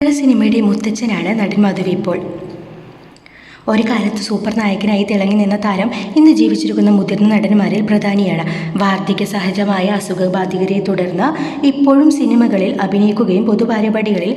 മലയാള സിനിമയുടെ മുത്തച്ഛനാണ് നടൻ മധുവി ഇപ്പോൾ ഒരു കാലത്ത് സൂപ്പർ നായകനായി തിളങ്ങി നിന്ന താരം ഇന്ന് ജീവിച്ചിരിക്കുന്ന മുതിർന്ന നടന്മാരിൽ പ്രധാനിയാണ്. വാർദ്ധക്യ സഹജമായ അസുഖബാധിതരെ തുടർന്ന് ഇപ്പോഴും സിനിമകളിൽ അഭിനയിക്കുകയും പൊതുപരിപാടികളിൽ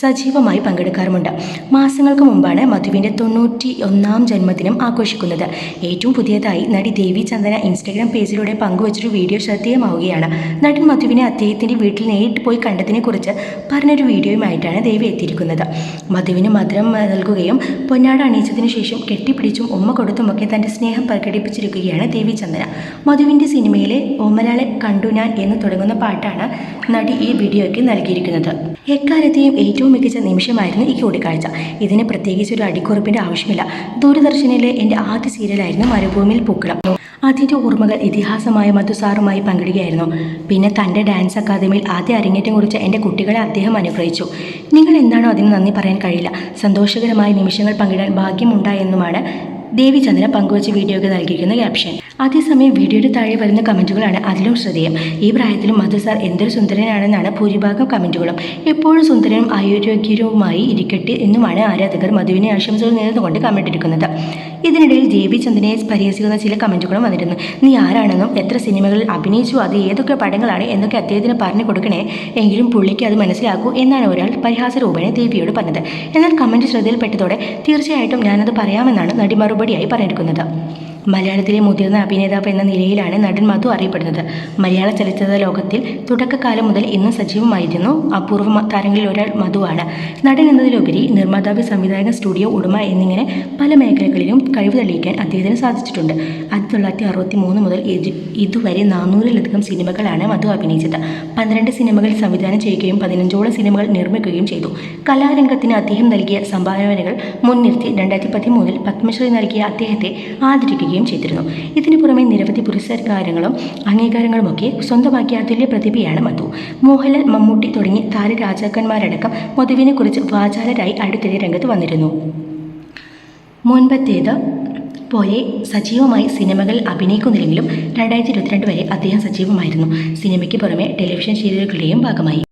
സജീവമായി പങ്കെടുക്കാറുമുണ്ട്. മാസങ്ങൾക്ക് മുമ്പാണ് മധുവിന്റെ തൊണ്ണൂറ്റി ഒന്നാം ജന്മദിനം ആഘോഷിക്കുന്നത്. ഏറ്റവും പുതിയതായി നടി ദേവി ചന്ദന ഇൻസ്റ്റഗ്രാം പേജിലൂടെ പങ്കുവച്ചൊരു വീഡിയോ ശ്രദ്ധേയമാവുകയാണ്. നടൻ മധുവിനെ അദ്ദേഹത്തിന്റെ വീട്ടിൽ നേരിട്ട് പോയി കണ്ടതിനെക്കുറിച്ച് പറഞ്ഞൊരു വീഡിയോയുമായിട്ടാണ് ദേവി എത്തിയിരിക്കുന്നത്. മധുവിന് മധുരം നൽകുകയും പൊന്നാട അണിയിച്ചതിനു ശേഷം കെട്ടിപ്പിടിച്ചും ഉമ്മ കൊടുത്തുമൊക്കെ തന്റെ സ്നേഹം പ്രകടിപ്പിച്ചിരിക്കുകയാണ് ദേവി ചന്ദന. മധുവിന്റെ സിനിമയിലെ ഓമലാളെ കണ്ടു ഞാൻ എന്ന് തുടങ്ങുന്ന പാട്ടാണ് നടി ഈ വീഡിയോയ്ക്ക് നൽകിയിരിക്കുന്നത്. എക്കാലത്തെയും ഏറ്റവും മികച്ച നിമിഷമായിരുന്നു ഈ കൂടിക്കാഴ്ച. ഇതിന് പ്രത്യേകിച്ച് ഒരു അടിക്കുറിപ്പിന്റെ ആവശ്യമില്ല. ദൂരദർശനിലെ എന്റെ ആദ്യ സീരിയലായിരുന്നു മരുഭൂമിയിൽ പൂക്കളം. അതിന്റെ ഓർമ്മകൾ ഇതിഹാസമായ മധുസാറുമായി പങ്കിടുകയായിരുന്നു. പിന്നെ തന്റെ ഡാൻസ് അക്കാദമിയിൽ ആദ്യ അരങ്ങേറ്റം കുറിച്ച് എന്റെ കുട്ടികളെ അദ്ദേഹം അനുഗ്രഹിച്ചു. നിങ്ങൾ എന്താണോ അതിന് നന്ദി പറയാൻ കഴിയില്ല. സന്തോഷകരമായ നിമിഷങ്ങൾ പങ്കിടാൻ ഭാഗ്യമുണ്ടായെന്നുമാണ് ദേവി ചന്ദ്ര പങ്കുവച്ച വീഡിയോയ്ക്ക് നൽകിയിരിക്കുന്ന ക്യാപ്ഷൻ. അതേസമയം വീഡിയോയുടെ താഴെ വരുന്ന കമന്റുകളാണ് അതിലും ശ്രദ്ധേയം. ഈ പ്രായത്തിലും മധു സാർ എന്തൊരു സുന്ദരനാണെന്നാണ് ഭൂരിഭാഗം കമന്റുകളും എപ്പോഴും സുന്ദരനും ആരോഗ്യകരവുമായി ഇരിക്കട്ടെ എന്നുമാണ് ആരാധകർ മധുവിനെ ആശംസകൾ നേർന്നുകൊണ്ട് എടുക്കുന്നത് ഇതിനിടയിൽ ദേവി ചന്ദ്രനെ പരിഹസിക്കുന്ന ചില കമന്റുകളും വന്നിരുന്നു. നീ ആരാണെന്നും എത്ര സിനിമകളിൽ അഭിനയിച്ചു അത് ഏതൊക്കെ പടങ്ങളാണ് എന്നൊക്കെ അദ്ദേഹത്തിന് പറഞ്ഞു കൊടുക്കണേ എങ്കിലും പുള്ളിക്ക് അത് മനസ്സിലാക്കൂ എന്നാണ് ഒരാൾ പരിഹാസ രൂപേണ ദേവിയോട് പറഞ്ഞത്. എന്നാൽ കമന്റ് ശ്രദ്ധയിൽപ്പെട്ടതോടെ തീർച്ചയായിട്ടും ഞാനത് പറയാമെന്നാണ് നടി മറുപടിയായി പറഞ്ഞിരിക്കുന്നത്. മലയാളത്തിലെ മുതിർന്ന അഭിനേതാവ് എന്ന നിലയിലാണ് നടൻ മധു അറിയപ്പെടുന്നത്. മലയാള ചലച്ചിത്ര ലോകത്തിൽ തുടക്കകാലം മുതൽ ഇന്നും സജീവമായിരുന്നു. അപൂർവ താരങ്ങളിൽ ഒരാൾ മധുവാണ്. നടൻ എന്നതിലുപരി നിർമ്മാതാവ് സംവിധായകൻ സ്റ്റുഡിയോ ഉടമ എന്നിങ്ങനെ പല മേഖലകളിലും കഴിവ് തെളിയിക്കാൻ അദ്ദേഹത്തിന് സാധിച്ചിട്ടുണ്ട്. ആയിരത്തി തൊള്ളായിരത്തി അറുപത്തി മൂന്ന് മുതൽ ഇത് ഇതുവരെ നാനൂറിലധികം സിനിമകളാണ് മധു അഭിനയിച്ചത്. പന്ത്രണ്ട് സിനിമകൾ സംവിധാനം ചെയ്യുകയും പതിനഞ്ചോളം സിനിമകൾ നിർമ്മിക്കുകയും ചെയ്തു. കലാരംഗത്തിന് അദ്ദേഹം നൽകിയ സംഭാവനകൾ മുൻനിർത്തി രണ്ടായിരത്തി പതിമൂന്നിൽ പത്മശ്രീ നൽകിയ അദ്ദേഹത്തെ ആദരിക്കുകയും ചെയ്തിരുന്നു. ഇതിനു പുറമെ നിരവധി പുരസ്കാരങ്ങളും അംഗീകാരങ്ങളുമൊക്കെ സ്വന്തമാക്കിയ അതുല്യ പ്രതിഭയാണ് മധു. മോഹൻലാൽ മമ്മൂട്ടി തുടങ്ങി താരരാജാക്കന്മാരടക്കം മധുവിനെക്കുറിച്ച് വാചാലരായി അടുത്തിടെ രംഗത്ത് വന്നിരുന്നു. മുൻപത്തേത് പോലെ സജീവമായി സിനിമകളിൽ അഭിനയിക്കുന്നില്ലെങ്കിലും രണ്ടായിരത്തി ഇരുപത്തിരണ്ട് വരെ അദ്ദേഹം സജീവമായിരുന്നു. സിനിമയ്ക്ക് പുറമെ ടെലിവിഷൻ സീരിയലുകളുടെയും ഭാഗമായി.